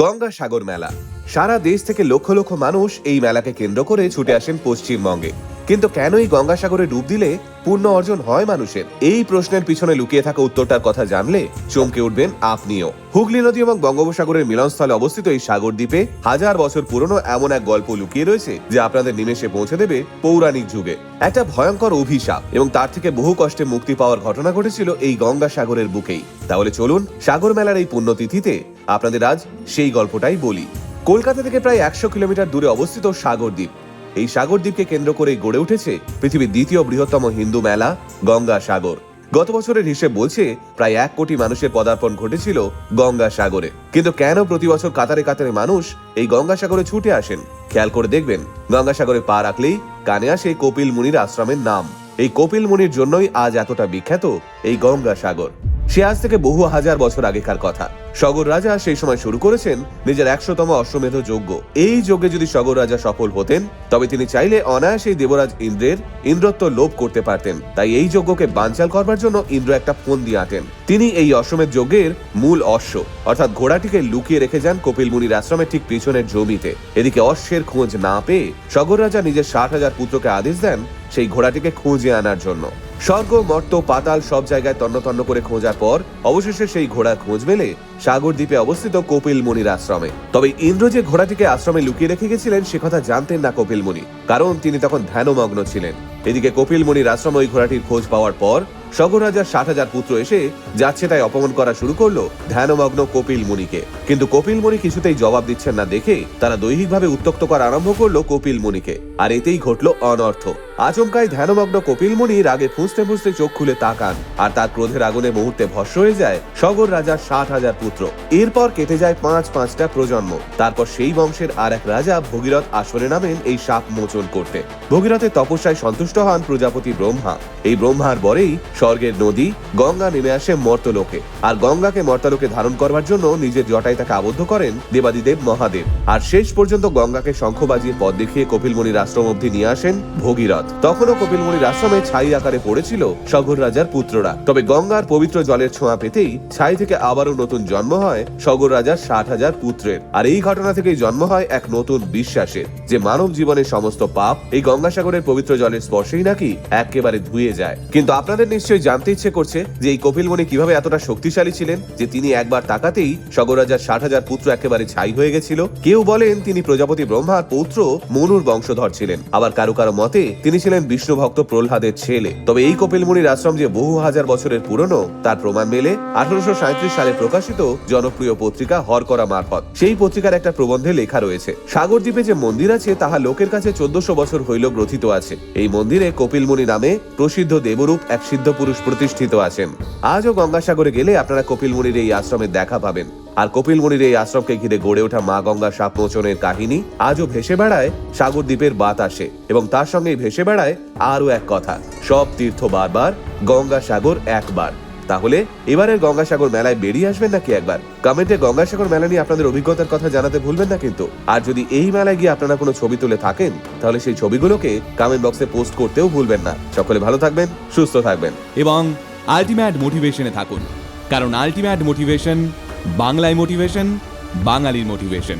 গঙ্গাসাগর মেলা। সারা দেশ থেকে লক্ষ লক্ষ মানুষ এই মেলাকে কেন্দ্র করে ছুটে আসেন পশ্চিমবঙ্গে। কিন্তু কেন এই গঙ্গাসাগরে ডুব দিলে পূর্ণ অর্জন হয় মানুষের? এই প্রশ্নের পিছনে লুকিয়ে থাকা উত্তরটার কথা জানলে চমকে উঠবেন আপনিও। হুগলি নদী এবং বঙ্গোপসাগরের মিলনস্থলে অবস্থিত এই সাগর দ্বীপে হাজার বছর পুরনো এমন এক গল্প লুকিয়ে রয়েছে যে আপনাদের নিমেষে পৌঁছে দেবে পৌরাণিক যুগে। একটা ভয়ঙ্কর অভিশাপ এবং তার থেকে বহু কষ্টে মুক্তি পাওয়ার ঘটনা ঘটেছিল এই গঙ্গাসাগরের বুকেই। তাহলে চলুন সাগর মেলার এই পুণ্যতিথিতে আপনাদের আজ সেই গল্পটাই বলি। কলকাতা থেকে প্রায় একশো কিলোমিটার দূরে অবস্থিত সাগরদ্বীপ এই সাগরদ্বীপকে কেন্দ্র করে গড়ে উঠেছে পৃথিবীর দ্বিতীয় বৃহত্তম হিন্দু মেলা, গঙ্গা সাগর। গত বছরের হিসেব বলছে প্রায় এক কোটি মানুষের পদার্পণ ঘটেছিল গঙ্গা সাগরে। কিন্তু কেন প্রতি বছর কাতারে কাতারে মানুষ এই গঙ্গা সাগরে ছুটে আসেন? খেয়াল করে দেখবেন, গঙ্গা সাগরে পা রাখলেই কানে আসে কপিল মুনির আশ্রমের নাম। এই কপিল মুনির জন্যই আজ এতটা বিখ্যাত এই গঙ্গা সাগর। সে আজ থেকে বহু হাজার বছর আগেকার কথা। সগর রাজা সেই সময় শুরু করেছেন নিজের একশোতম অশ্বমেধ যজ্ঞ। এই যজ্ঞে যদি সগর রাজা সফল হতেন, তবে তিনি চাইলে অনায়াসেই দেবরাজ ইন্দ্রের ইন্দ্রত্ব লোভ করতে পারতেন। তাই এই যজ্ঞকে বানচাল করবার জন্য ইন্দ্র একটা ফোন দিয়ে আঁটেন। তিনি এই অশ্বমেধ যজ্ঞের মূল অশ্ব, অর্থাৎ ঘোড়াটিকে লুকিয়ে রেখে যান কপিল মুনির আশ্রমের ঠিক পিছনের জমিতে। এদিকে অশ্বের খোঁজ না পেয়ে সগর রাজা নিজের ষাট হাজার পুত্রকে আদেশ দেন সেই ঘোড়াটিকে খুঁজে আনার জন্য। স্বর্গ, মর্ত, পাতাল সব জায়গায় তন্ন তন্ন করে খোঁজার পর অবশেষে সেই ঘোড়া খোঁজ মেলে সাগর দ্বীপে অবস্থিত কপিল মুনির আশ্রমে। তবে ইন্দ্র যে ঘোড়াটিকে আশ্রমে লুকিয়ে রেখে গেছিলেন, সে কথা জানতেন না কপিল মুনি, কারণ তিনি তখন ধ্যানমগ্ন ছিলেন। এদিকে কপিল মুনির আশ্রমে ওই ঘোড়াটির খোঁজ পাওয়ার পর সগর রাজার ষাট হাজার পুত্র এসে যাচ্ছে তাই অপমান করা শুরু করল ধ্যানমগ্ন কপিল মুনিকে। কিন্তু কপিল মুনি কিছুতেই জবাব দিচ্ছেন না দেখে তারা দৈহিকভাবে উত্তক্ত করা আরম্ভ করল কপিল মুনিকে, আর এতেই ঘটলো অনর্থ। আচমকায় ধ্যানমগ্ন কপিল মুনি রাগে ফুঁসতে ফুঁসতে চোখ খুলে তাকান, আর তার ক্রোধের আগুনে মুহূর্তে ভস্য হয়ে যায় সগর রাজার ষাট হাজার পুত্র। এরপর কেটে যায় পাঁচ পাঁচটা প্রজন্ম। তারপর সেই বংশের আর এক রাজা ভগীরথ আসরে নামেন এই সাপ মোচন করতে। ভগীরথের তপস্যায় সন্তুষ্ট হন প্রজাপতি ব্রহ্মা। এই ব্রহ্মার বরেই স্বর্গের নদী, গঙ্গা নেমে আসে মর্তলোকে। আর গঙ্গাকে মর্তলোকে ধারণ করবার জন্য নিজের জটায় তাকে আবদ্ধ করেন দেবাদিদেব মহাদেব। আর শেষ পর্যন্ত গঙ্গাকে শঙ্খ বাজিয়ে পথ দেখিয়ে কপিলমণির আশ্রম অব্দি নিয়ে আসেন ভগীরথ। তখনও কপিলমুনির আশ্রমে ছাই আকারে পড়েছিল সগর রাজার পুত্ররা। তবে গঙ্গার পবিত্র জলের ছোঁয়া পেতেই ছাই থেকে আবারও নতুন জন্ম হয় সগর রাজার ষাট হাজার পুত্রের। আর এই ঘটনা থেকেই জন্ম হয় এক নতুন বিশ্বাসের। যে মানব জীবনের সমস্ত পাপ এই গঙ্গাসাগরের পবিত্র জলের স্পর্শেই নাকি একেবারে ধুয়ে যায়। কিন্তু আপনাদের নিশ্চয়ই জানতে ইচ্ছে করছে যে এই কপিলমণি কীভাবে এতটা শক্তিশালী ছিলেন যে তিনি একবার তাকাতেই সগর রাজার ষাট হাজার পুত্র একেবারে ছাই হয়ে গেছিল। কেউ বলেন তিনি প্রজাপতি ব্রহ্মার পৌত্র মনুর বংশধর ছিলেন। আবার কারও কারও মতে তিনি ছিলেন বিষ্ণু ভক্ত প্রহ্লাদের ছেলে। তবে এই কপিলমুনির আশ্রম যে বহু হাজার বছরের পুরনো, তার প্রমাণ মেলে আঠারোশো সাঁইত্রিশ সালে প্রকাশিত জনপ্রিয় পত্রিকা হরকরা মারফত। সেই পত্রিকার একটা প্রবন্ধে লেখা রয়েছে, সাগরদ্বীপে যে মন্দির আছে তাহা লোকের কাছে চোদ্দশো বছর হইল গ্রথিত আছে। এই মন্দিরে কপিলমুনি নামে প্রসিদ্ধ দেবরূপ এক সিদ্ধ পুরুষ প্রতিষ্ঠিত আছেন। আজও গঙ্গাসাগরে গেলে আপনারা কপিলমুনির এই আশ্রমে দেখা পাবেন। আর কপিল মুনির এই আশ্রমকে ঘিরে গড়ে ওঠা মা গঙ্গা সাপ মোচনের কাহিনী আজও ভেসে বেড়ায় সাগর দ্বীপের বাতাসে। এবং তার সঙ্গে ভেসে বেড়ায় আরও এক কথা, সব তীর্থ বারবার গঙ্গা সাগর একবার। তাহলে এবারের গঙ্গাসাগর মেলায় বেরিয়ে আসবেন নাকি একবার? কমেন্টে গঙ্গাসাগর মেলা নিয়ে আপনাদের অভিজ্ঞতার কথা জানাতে ভুলবেন না কিন্তু। আর যদি এই মেলায় গিয়ে আপনারা কোনো ছবি তুলে থাকেন, তাহলে সেই ছবিগুলোকে কমেন্ট বক্সে পোস্ট করতেও ভুলবেন না। সকলে ভালো থাকবেন, সুস্থ থাকবেন। এবং আলটিমেট মোটিভেশনে থাকুন। কারণ আলটিমেট মোটিভেশন বাংলায় মোটিভেশন বাঙালির মোটিভেশন